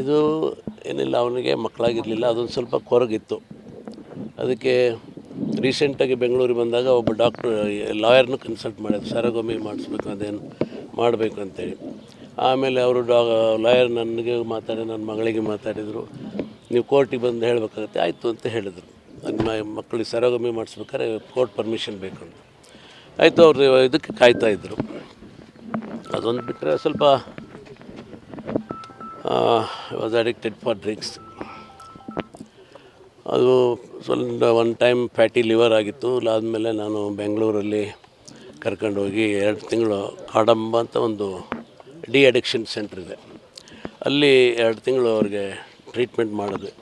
ಇದು ಏನಿಲ್ಲ, ಅವನಿಗೆ ಮಕ್ಕಳಾಗಿರಲಿಲ್ಲ, ಅದೊಂದು ಸ್ವಲ್ಪ ಕೊರಗಿತ್ತು. ಅದಕ್ಕೆ ರೀಸೆಂಟಾಗಿ ಬೆಂಗಳೂರಿಗೆ ಬಂದಾಗ ಒಬ್ಬ ಡಾಕ್ಟ್ರ್ ಲಾಯರ್ನ ಕನ್ಸಲ್ಟ್ ಮಾಡಿದ್ರು, ಸರಗೊಮ್ಮೆ ಮಾಡಿಸ್ಬೇಕು, ಅದೇನು ಮಾಡಬೇಕು ಅಂತೇಳಿ. ಆಮೇಲೆ ಅವರು ಡಾ, ಲಾಯರ್ ನನಗೆ ಮಾತಾಡಿ, ನನ್ನ ಮಗಳಿಗೆ ಮಾತಾಡಿದರು, ನೀವು ಕೋರ್ಟಿಗೆ ಬಂದು ಹೇಳಬೇಕಾಗತ್ತೆ, ಆಯಿತು ಅಂತ ಹೇಳಿದರು. ನಿಮ್ಮ ಮಕ್ಕಳಿಗೆ ಸರಗೊಮ್ಮೆ ಮಾಡಿಸ್ಬೇಕಾದ್ರೆ ಕೋರ್ಟ್ ಪರ್ಮಿಷನ್ ಬೇಕು ಅಂತ. ಆಯಿತು, ಅವರು ಇದಕ್ಕೆ ಕಾಯ್ತಾಯಿದ್ರು ಅದೊಂದು ಬಿಟ್ಟರೆ ಸ್ವಲ್ಪ ವಾಸ್ ಅಡಿಕ್ಟೆಡ್ ಫಾರ್ ಡ್ರಿಂಕ್ಸ್ ಅದು ಸ್ವಲ್ಪ ಒನ್ ಟೈಮ್ ಫ್ಯಾಟಿ ಲಿವರ್ ಆಗಿತ್ತು. ಅದಾದಮೇಲೆ ನಾನು ಬೆಂಗಳೂರಲ್ಲಿ ಕರ್ಕೊಂಡೋಗಿ ಎರಡು ತಿಂಗಳು ಕಾಡಂಬ ಅಂತ ಒಂದು ಡಿ ಅಡಿಕ್ಷನ್ ಸೆಂಟ್ರ್ ಇದೆ. ಅಲ್ಲಿ ಎರಡು ತಿಂಗಳು ಅವ್ರಿಗೆ ಟ್ರೀಟ್ಮೆಂಟ್ ಮಾಡಿದ್ವಿ.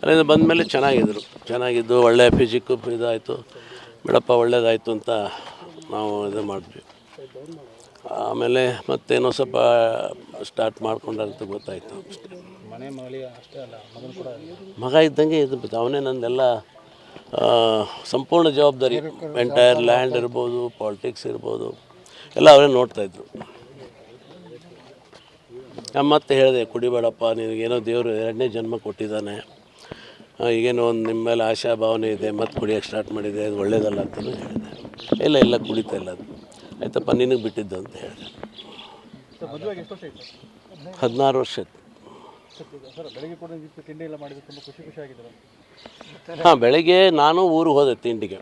ಅಲ್ಲಿಂದ ಬಂದಮೇಲೆ ಚೆನ್ನಾಗಿದ್ದರು ಚೆನ್ನಾಗಿದ್ದು ಒಳ್ಳೆಯ ಫಿಸಿಕ್ಕು ಇದಾಯಿತು. ಬಿಡಪ್ಪ ಒಳ್ಳೇದಾಯಿತು ಅಂತ ನಾವು ಇದು ಮಾಡಿದ್ವಿ. ಆಮೇಲೆ ಮತ್ತೇನೋ ಸ್ವಲ್ಪ ಸ್ಟಾರ್ಟ್ ಮಾಡ್ಕೊಂಡಂತ ಗೊತ್ತಾಯಿತು ಅಷ್ಟೇ. ಮನೆ ಮಗಳಿಗೆ ಅಷ್ಟೇ ಅಲ್ಲ ಮಗನ ಕೂಡ ಮಗ ಇದ್ದಂಗೆ ಇದು. ಅವನೇ ನಂದೆಲ್ಲ ಸಂಪೂರ್ಣ ಜವಾಬ್ದಾರಿ. ಎಂಟೈರ್ ಲ್ಯಾಂಡ್ ಇರ್ಬೋದು ಪಾಲಿಟಿಕ್ಸ್ ಇರ್ಬೋದು ಎಲ್ಲ ಅವರೇ ನೋಡ್ತಾಯಿದ್ರು ನಾನು ಮತ್ತೆ ಹೇಳಿದೆ ಕುಡಿಬೇಡಪ್ಪ ನಿನಗೇನೋ ದೇವರು ಎರಡನೇ ಜನ್ಮ ಕೊಟ್ಟಿದ್ದಾನೆ. ಈಗೇನೋ ಒಂದು ನಿಮ್ಮ ಮೇಲೆ ಆಶಾ ಭಾವನೆ ಇದೆ ಮತ್ತೆ ಕುಡಿಯೋಕ್ಕೆ ಸ್ಟಾರ್ಟ್ ಮಾಡಿದೆ ಅದು ಒಳ್ಳೇದಲ್ಲ ಅಂತಲೂ ಹೇಳಿದೆ. ಇಲ್ಲ ಇಲ್ಲ ಕುಡಿತಾ ಇಲ್ಲ ಅದು. ಆಯ್ತಪ್ಪ ನಿನಗೆ ಬಿಟ್ಟಿದ್ದು ಅಂತ ಹೇಳಿ. ಹದಿನಾರು ವರ್ಷ ಆಗಿದ್ದಾರೆ ಹಾಂ ಬೆಳಗ್ಗೆ ನಾನು ಊರಿಗೆ ಹೋದೆ ತಿಂಡಿಗೆ.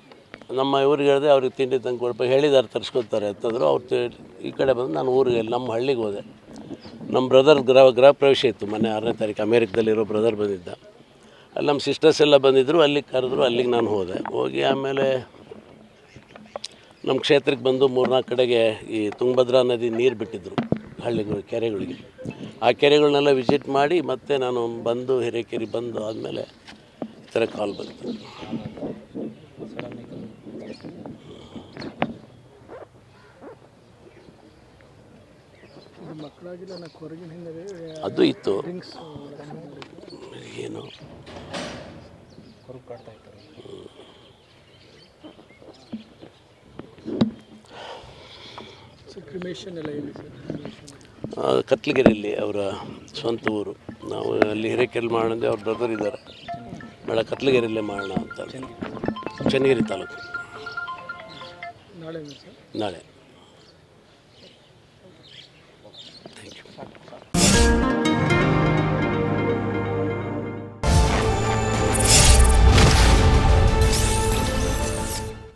ನಮ್ಮ ಇವ್ರಿಗೆ ಹೇಳಿದೆ ಅವ್ರಿಗೆ ತಿಂಡಿ ತಂದು ಕೊಡಪ್ಪ ಹೇಳಿದಾರೆ ತರಿಸ್ಕೊತಾರೆ ಅಂತಂದ್ರು. ಅವ್ರು ಈ ಕಡೆ ಬಂದು ನಾನು ಊರಿಗೆ ನಮ್ಮ ಹಳ್ಳಿಗೆ ಹೋದೆ. ನಮ್ಮ ಬ್ರದರ್ ಗೃಹ ಗೃಹ ಪ್ರವೇಶ ಇತ್ತು ಮೊನ್ನೆ ಆರನೇ ತಾರೀಕು ಅಮೇರಿಕದಲ್ಲಿರೋ ಬ್ರದರ್ ಬಂದಿದ್ದ. ಅಲ್ಲಿ ನಮ್ಮ ಸಿಸ್ಟರ್ಸ್ ಎಲ್ಲ ಬಂದಿದ್ದರು ಅಲ್ಲಿಗೆ ಕರೆದ್ರು ಅಲ್ಲಿಗೆ ನಾನು ಹೋದೆ. ಹೋಗಿ ಆಮೇಲೆ ನಮ್ಮ ಕ್ಷೇತ್ರಕ್ಕೆ ಬಂದು ಮೂರ್ನಾಲ್ಕು ಕಡೆಗೆ ಈ ತುಂಗಭದ್ರಾ ನದಿ ನೀರು ಬಿಟ್ಟಿದ್ದರು ಹಳ್ಳಿಗಳು ಕೆರೆಗಳಿಗೆ. ಆ ಕೆರೆಗಳನ್ನೆಲ್ಲ ವಿಸಿಟ್ ಮಾಡಿ ಮತ್ತೆ ನಾನು ಬಂದು ಹಿರೇಕೆರೆ ಬಂದು ಆದಮೇಲೆ ಈ ಥರ ಕಾಲ್ ಬಂತು. ಅದು ಇತ್ತು. ಏನು ಹೊರಗೆ ಕಾಡ್ತಾ ಇರ್ತಾರೆ ಸರ್ ಕ್ರಿಮೇಷನ್ ಎಲ್ಲ ಇದೆ ಸರ್? ಆ, ಅವರ ಸ್ವಂತ ಊರು. ನಾವು ಅಲ್ಲಿ ಹಿರೇಕೆರೆ ಅಂದರೆ ಅವ್ರ ಬ್ರದರ್ ಇದ್ದಾರೆ. ಬೇಡ ಕತ್ಲಗೆರೆಯಲ್ಲೇ ಮಾಡೋಣ ಅಂತ. ಚನ್ನಗಿರಿ ತಾಲೂಕು. ನಾಳೆ ನಾಳೆ.